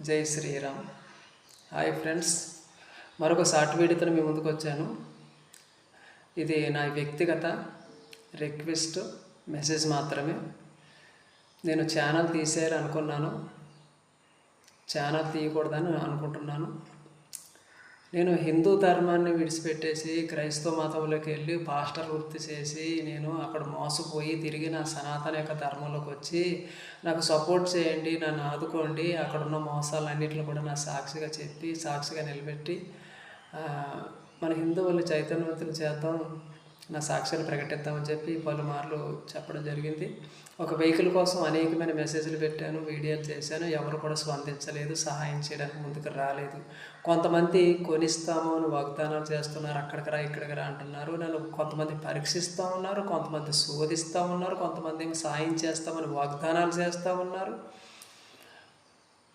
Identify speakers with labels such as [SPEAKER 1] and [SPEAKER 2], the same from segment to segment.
[SPEAKER 1] జై Sriram. Hi friends. మరొక short వీడియోతో మీ ముందుకు వచ్చాను. ఇది నా వ్యక్తిగత రిక్వెస్ట్ మెసేజ్ మాత్రమే. నేను ఛానల్ తీసేయాలి అనుకున్నాను ఛానల్ తీయకూడదని అనుకుంటున్నాను. నేను హిందూ ధర్మాన్ని విడిచిపెట్టేసి క్రైస్తవ మతంలోకి వెళ్ళి పాస్టర్ వృత్తి చేసి నేను అక్కడ మోసపోయి తిరిగి నా సనాతన యొక్క ధర్మంలోకి వచ్చి నాకు సపోర్ట్ చేయండి నన్ను ఆదుకోండి అక్కడ ఉన్న కూడా నా సాక్షిగా చెప్పి సాక్షిగా నిలబెట్టి మన హిందువులు చైతన్యవంతులు చేద్దాం. నా సాక్ష్యాలు ప్రకటిద్దామని చెప్పి పలుమార్లు చెప్పడం జరిగింది. ఒక వెహికల్ కోసం అనేకమైన మెసేజ్లు పెట్టాను వీడియోలు చేశాను. ఎవరు కూడా స్పందించలేదు సహాయం చేయడానికి ముందుకు రాలేదు. కొంతమంది కొనిస్తాము అని వాగ్దానాలు చేస్తున్నారు అక్కడికి రా ఇక్కడికి రా అంటున్నారు. నన్ను కొంతమంది పరీక్షిస్తూ ఉన్నారు కొంతమంది శోధిస్తూ ఉన్నారు కొంతమంది సహాయం సాయం చేస్తామని వాగ్దానాలు చేస్తూ ఉన్నారు.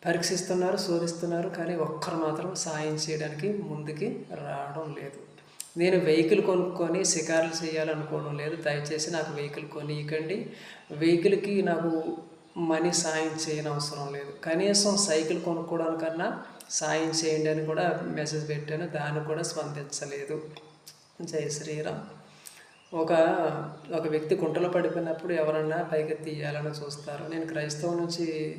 [SPEAKER 1] పరీక్షిస్తున్నారు శోధిస్తున్నారు కానీ ఒక్కరు మాత్రం సాయం చేయడానికి ముందుకి రావడం లేదు. నేను వెహికల్ కొనుక్కొని షికారులు చేయాలనుకోవడం లేదు. దయచేసి నాకు వెహికల్ కొనియకండి. వెహికల్కి నాకు మనీ సాయం చేయని అవసరం లేదు. కనీసం సైకిల్ కొనుక్కోవడానికన్నా సాయం చేయండి అని కూడా మెసేజ్ పెట్టాను. దాన్ని కూడా స్పందించలేదు. జై శ్రీరామ్. ఒక ఒక వ్యక్తి కుంటలో పడిపోయినప్పుడు ఎవరన్నా పైకి తీయాలని చూస్తారు. నేను క్రైస్తవం నుంచి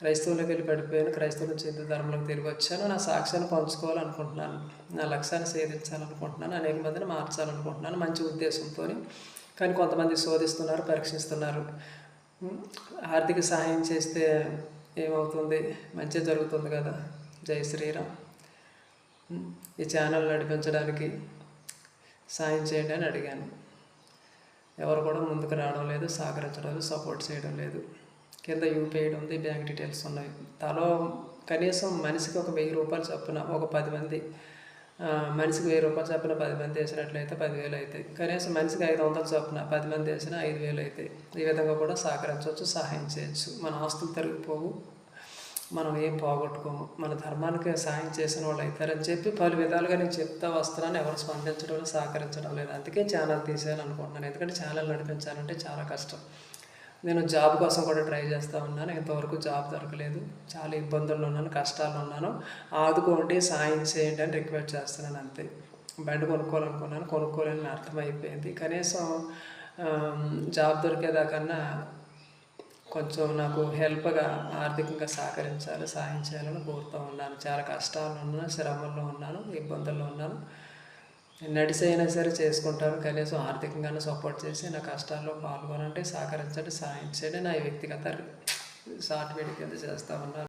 [SPEAKER 1] క్రైస్తవులకు వెళ్ళి పడిపోయాను క్రైస్తవం నుంచి హిందూ ధర్మంలోకి తిరిగి వచ్చాను. నా సాక్ష్యాన్ని పంచుకోవాలనుకుంటున్నాను. నా లక్ష్యాన్ని సేవించాలనుకుంటున్నాను అనేక మందిని మార్చాలనుకుంటున్నాను. మంచి ఉద్దేశంతో కానీ కొంతమంది శోధిస్తున్నారు పరీక్షిస్తున్నారు. ఆర్థిక సహాయం చేస్తే ఏమవుతుంది? మంచి జరుగుతుంది కదా. జై శ్రీరామ్. ఈ ఛానల్ నడిపించడానికి సాయం చేయండి అని అడిగాను. ఎవరు కూడా ముందుకు రావడం లేదు సహకరించడం లేదు సపోర్ట్ చేయడం లేదు. కింద యూపీఐ ఉంది బ్యాంక్ డీటెయిల్స్ ఉన్నాయి. తలో కనీసం మనిషికి ఒక వెయ్యి రూపాయలు చొప్పున ఒక పది మంది మనిషికి వెయ్యి రూపాయలు చొప్పున పది మంది వేసినట్లయితే పదివేలు అవుతాయి. కనీసం మనిషికి ఐదు వందలు చొప్పున పది మంది వేసినా ఐదు వేలు అవుతాయి. ఈ విధంగా కూడా సహకరించవచ్చు సహాయం చేయొచ్చు. మన ఆస్తులు తరిగిపోవు మనం ఏం పోగొట్టుకోము. మన ధర్మానికి సాయం చేసిన వాళ్ళు అవుతారని చెప్పి పలు విధాలుగా నేను చెప్తా వస్తున్నాను. ఎవరు స్పందించడం సహకరించడం లేదు. అందుకే ఛానల్ తీసేయాలనుకుంటున్నాను. ఎందుకంటే ఛానల్ నడిపించాలంటే చాలా కష్టం. నేను జాబ్ కోసం కూడా ట్రై చేస్తూ ఉన్నాను. ఇంతవరకు జాబ్ దొరకలేదు. చాలా ఇబ్బందుల్లో ఉన్నాను కష్టాల్లో ఉన్నాను. ఆదుకోండి సాయం చేయండి అని రిక్వెస్ట్ చేస్తున్నాను అంతే. బండి కొనుక్కోవాలనుకున్నాను కొనుక్కోలేని అర్థమైపోయింది. కనీసం జాబ్ దొరికేదాకన్నా కొంచెం నాకు హెల్ప్గా ఆర్థికంగా సహకరించాలి సాయం చేయాలని కోరుతూ ఉన్నాను. చాలా కష్టాల్లో ఉన్నాను శ్రమంలో ఉన్నాను ఇబ్బందుల్లో ఉన్నాను. నడిసి అయినా సరే చేసుకుంటాను. కనీసం ఆర్థికంగానే సపోర్ట్ చేసి నా కష్టాల్లో పాల్గొనంటే సహకరించండి సాయం చేయండి. నా వ్యక్తిగత షార్ట్ వీడియో కింద చేస్తూ ఉన్నాను.